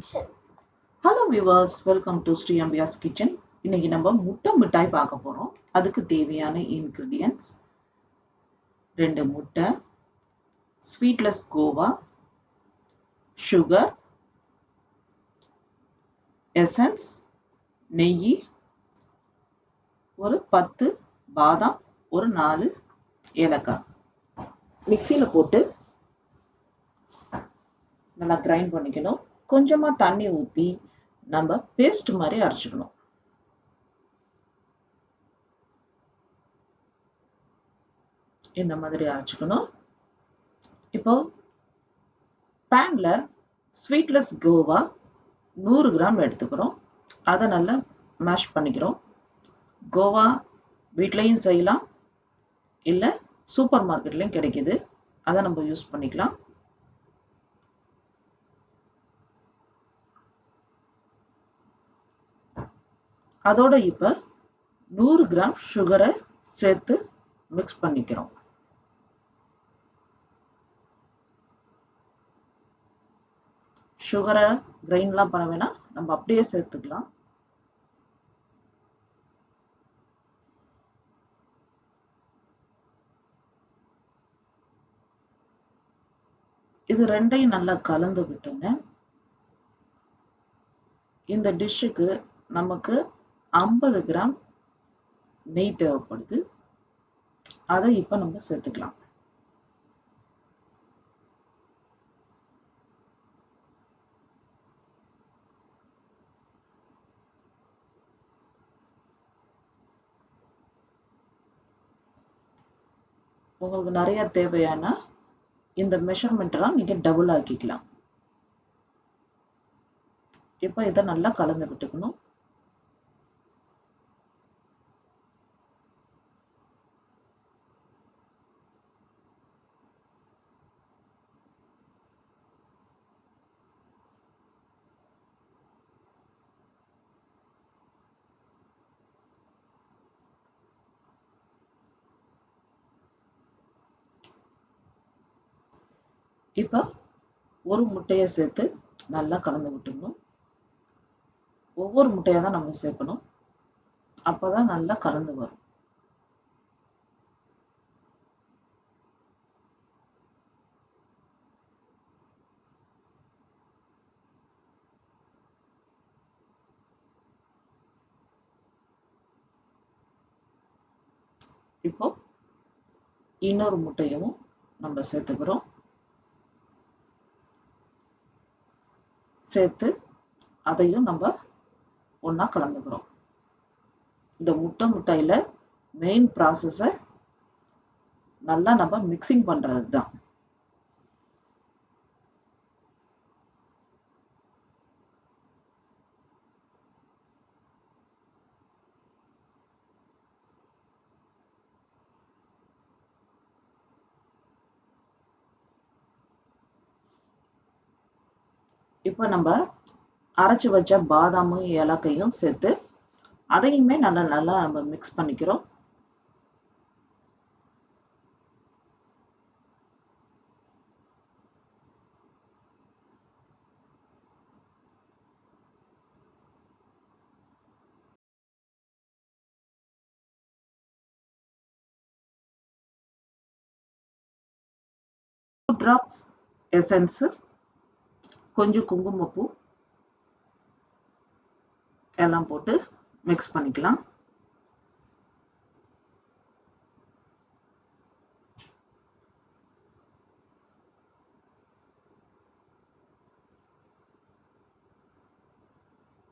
Section hello viewers welcome to Sri Ambiya's kitchen இன்னைக்கு நம்ம முட்டை மிட்டாய் பார்க்க போறோம். அதுக்கு தேவையான இன்கிரீடியன்ஸ் ரெண்டு முட்டை ஸ்வீட்லெஸ் கோவா சுகர் எசன்ஸ் நெய் ஒரு பத்து பாதாம் ஒரு நாலு ஏலக்காய். மிக்சியில் போட்டு நல்லா கிரைண்ட் பண்ணிக்கணும். கொஞ்சமாக தண்ணி ஊற்றி நம்ம பேஸ்ட் மாதிரி அரைச்சிக்கணும். இந்த மாதிரி அரைச்சிக்கணும். இப்போ பேனில் ஸ்வீட்லெஸ் கோவா நூறு கிராம் எடுத்துக்கிறோம். அதை நல்லா மேஷ் பண்ணிக்கிறோம். கோவா வீட்லேயும் செய்யலாம். இல்லை சூப்பர் மார்க்கெட்லேயும் கிடைக்குது. அதை நம்ம யூஸ் பண்ணிக்கலாம். அதோட இப்போ நூறு கிராம் சுகரை சேர்த்து மிக்ஸ் பண்ணிக்கிறோம். சுகரை கிரைண்ட்லாம் பண்ண வேணாம். நம்ம அப்படியே சேர்த்துக்கலாம். இது ரெண்டையும் நல்லா கலந்து விட்டுங்க. இந்த டிஷ்ஷுக்கு நமக்கு ஐம்பது கிராம் நெய் தேவைப்படுது. அதை இப்போ நம்ம சேர்த்துக்கலாம். உங்களுக்கு நிறைய தேவையான இந்த மெஷர்மெண்ட்லாம் நீங்கள் டபுள் ஆக்கிக்கலாம். இப்போ இதை நல்லா கலந்து விட்டுக்கணும். இப்போ ஒரு முட்டையை சேர்த்து நல்லா கலந்து விட்டுக்கணும் ஒவ்வொரு முட்டையாக தான் நம்ம சேர்க்கணும். அப்போ தான் நல்லா கலந்து வரும். இப்போ இன்னொரு முட்டையும் நம்ம சேர்த்துக்கிறோம். சேர்த்து அதையும் நம்ம ஒன்றா கலந்துக்கிறோம். இந்த முட்டை முட்டையில் மெயின் ப்ராசஸை நல்லா நம்ம மிக்சிங் பண்ணுறது தான் இப்போ நம்ம அரைச்சி வச்ச பாதாமும் ஏலக்கையும் சேர்த்து அதையுமே நல்லா நல்லா நம்ம மிக்ஸ் பண்ணிக்கிறோம். ட்ராப்ஸ் எசன்ஸு கொஞ்சம் குங்குமப்பூ எல்லாம் போட்டு மிக்ஸ் பண்ணிக்கலாம்.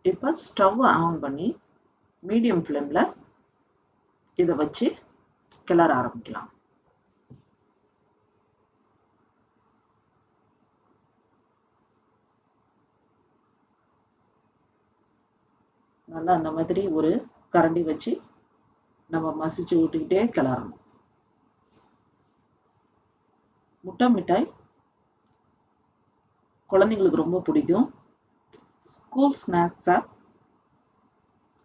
இப்போ ஸ்டவ் ஆன் பண்ணி மீடியம் ஃப்ளேமில் இதை வச்சு கிளற ஆரம்பிக்கலாம். நல்லா அந்த மாதிரி ஒரு கரண்டி வச்சு நம்ம மசிச்சு விட்டுக்கிட்டே கிளறணும். முட்டை மிட்டாய் குழந்தைங்களுக்கு ரொம்ப பிடிக்கும். ஸ்கூல் ஸ்நாக்ஸாக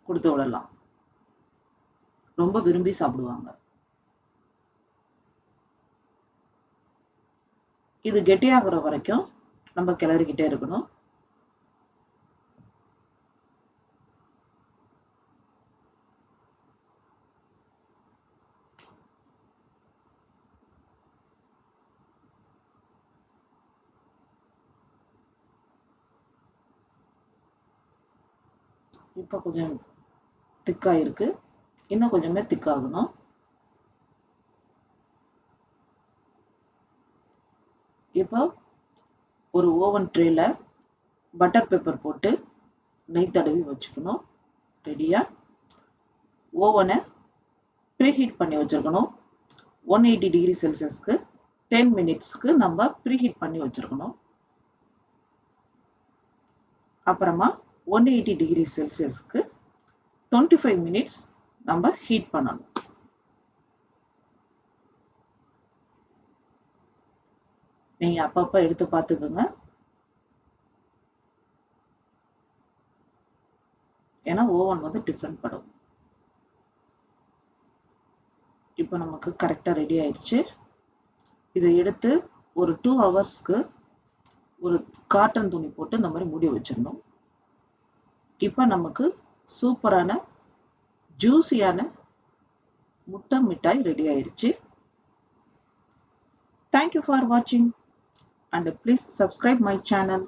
கொடுத்து விடலாம். ரொம்ப விரும்பி சாப்பிடுவாங்க. இது கெட்டியாகிற வரைக்கும் நம்ம கிளறிக்கிட்டே இருக்கணும். இப்போ கொஞ்சம் திக்காயிருக்கு. இன்னும் கொஞ்சமே திக்காகணும். இப்போ ஒரு ஓவன் ட்ரேல பட்டர் பேப்பர் போட்டு நெய் தடவி வச்சுக்கணும். ரெடியாக ஓவனை ப்ரீஹீட் பண்ணி வச்சுருக்கணும். ஒன் எயிட்டி டிகிரி செல்சியஸ்க்கு டென் மினிட்ஸ்க்கு நம்ம ப்ரீஹீட் பண்ணி வச்சுருக்கணும். அப்புறமா ஒன் எயிட்டி டிகிரி செல்சியஸ்க்கு டுவெண்ட்டி ஃபைவ் மினிட்ஸ் நம்ம ஹீட் பண்ணணும். நீங்க அப்பப்ப எடுத்து பார்த்துக்குங்க. ஏன்னா ஓவன் வந்து டிஃப்ரெண்ட் படும். இப்போ நமக்கு கரெக்டாக ரெடி ஆயிடுச்சு. இதை எடுத்து ஒரு டூ ஹவர்ஸ்க்கு ஒரு காட்டன் துணி போட்டு இந்த மாதிரி மூடி வச்சிடணும். இப்போ நமக்கு சூப்பரான ஜூஸியான முட்டை மிட்டாய் ரெடி ஆயிடுச்சு. தேங்க்யூ ஃபார் வாட்சிங் and please subscribe my channel